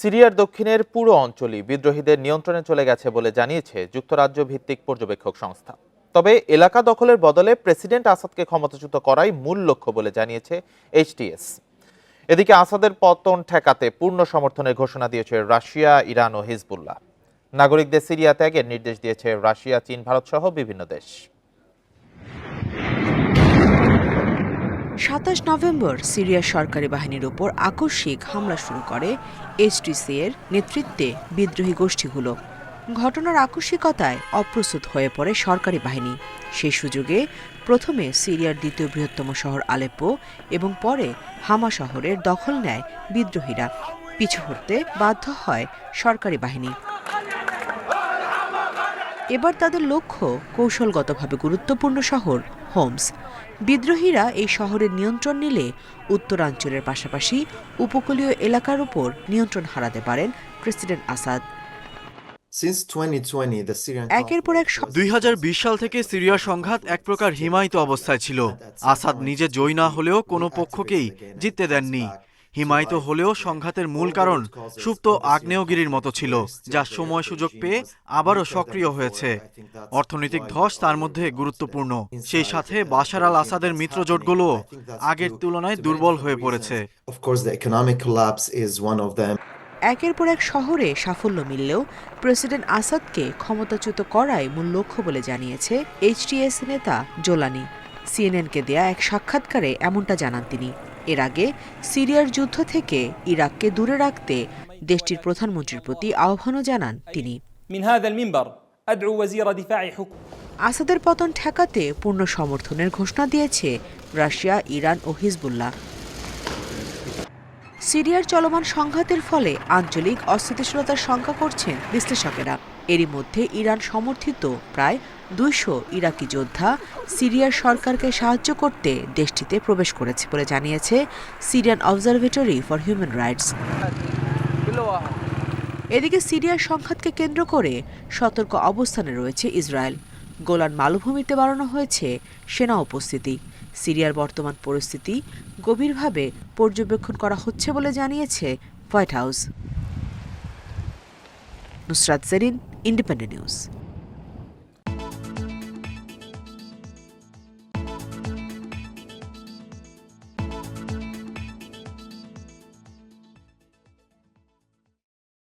সিরিয়ার দক্ষিণের পুরো অঞ্চলই বিদ্রোহীদের নিয়ন্ত্রণে চলে গেছে বলে জানিয়েছে যুক্তরাজ্য ভিত্তিক পর্যবেক্ষক সংস্থা। তবে এলাকা দখলের বদলে প্রেসিডেন্ট আসাদকে ক্ষমতাচ্যুত করাই মূল লক্ষ্য বলে জানিয়েছে এইচটিএস এদিকে আসাদের পতন ঠেকাতে পূর্ণ সমর্থনের ঘোষণা দিয়েছে রাশিয়া, ইরান ও হিজবুল্লাহ। নাগরিকদের সিরিয়া ত্যাগের নির্দেশ দিয়েছে রাশিয়া, চীন ভারত সহ বিভিন্ন দেশ। সাতাশ নভেম্বর সিরিয়ার সরকারি বাহিনীর উপর আকস্মিক হামলা শুরু করে এইচটিসি এর নেতৃত্বে বিদ্রোহী গোষ্ঠীগুলো। ঘটনার আকস্মিকতায় অপ্রস্তুত হয়ে পড়ে সরকারি বাহিনী। সেই সুযোগে প্রথমে সিরিয়ার দ্বিতীয় বৃহত্তম শহর আলেপ্পো এবং পরে হামা শহরের দখল নেয় বিদ্রোহীরা। পিছু হটতে বাধ্য হয় সরকারি বাহিনী। এবার তাদের লক্ষ্য কৌশলগতভাবে গুরুত্বপূর্ণ শহর হোমস। বিদ্রোহীরা এই শহরের নিয়ন্ত্রণ নিলে উত্তরাঞ্চলের পাশাপাশি উপকূলীয় এলাকার উপর নিয়ন্ত্রণ হারাতে পারেন প্রেসিডেন্ট আসাদ। Since 2020, একের পর এক দুই সাল থেকে সিরিয়ার সংঘাত এক প্রকার হিমায়িত অবস্থায় ছিল। আসাদ নিজে জয়ী না হলেও কোনো পক্ষকেই জিততে দেননি। হিমায়িত হলেও সংঘাতের মূল কারণ সুপ্ত আগ্নেয়গিরির মতো ছিল যা সময় সুযোগ পেয়ে আবারও সক্রিয় হয়েছে। অর্থনৈতিক ধস তার মধ্যে গুরুত্বপূর্ণ। সেই সাথে বাশার আল আসাদের মিত্রজোটগুলোও আগের তুলনায় দুর্বল হয়ে পড়েছে. একের পর এক শহরে সাফল্য মিললেও প্রেসিডেন্ট আসাদকে ক্ষমতাচ্যুত করাই মূল লক্ষ্য বলে জানিয়েছে এইচটিএস নেতা জোলানি। সিএনএনকে দেয়া এক সাক্ষাৎকারে এমনটা জানান তিনি। এর আগে সিরিয়ার যুদ্ধ থেকে ইরাককে দূরে রাখতে দেশটির প্রধানমন্ত্রীর প্রতি আহ্বানও জানান তিনি। আসাদের পতন ঠেকাতে পূর্ণ সমর্থনের ঘোষণা দিয়েছে রাশিয়া ইরান ও হিজবুল্লাহ। সিরিয়ার চলমান সংঘাতের ফলে আঞ্চলিক অস্থিতিশীলতার শঙ্কা করছেন বিশ্লেষকেরা। এরই মধ্যে ইরান সমর্থিত প্রায় দুইশো ইরাকি যোদ্ধা সিরিয়ার সরকারকে সাহায্য করতে দেশটিতে প্রবেশ করেছে বলে জানিয়েছে Syrian observatory for human rights. এদিকে সিরিয়ার সংঘাতকে কেন্দ্র করে সতর্ক অবস্থানে রয়েছে ইসরায়েল। গোলান মালভূমিতে বাড়ানো হয়েছে সেনা উপস্থিতি। সিরিয়ার বর্তমান পরিস্থিতি গভীরভাবে পর্যবেক্ষণ করা হচ্ছে বলে জানিয়েছে White House. Nusrat Zarin, Independent News.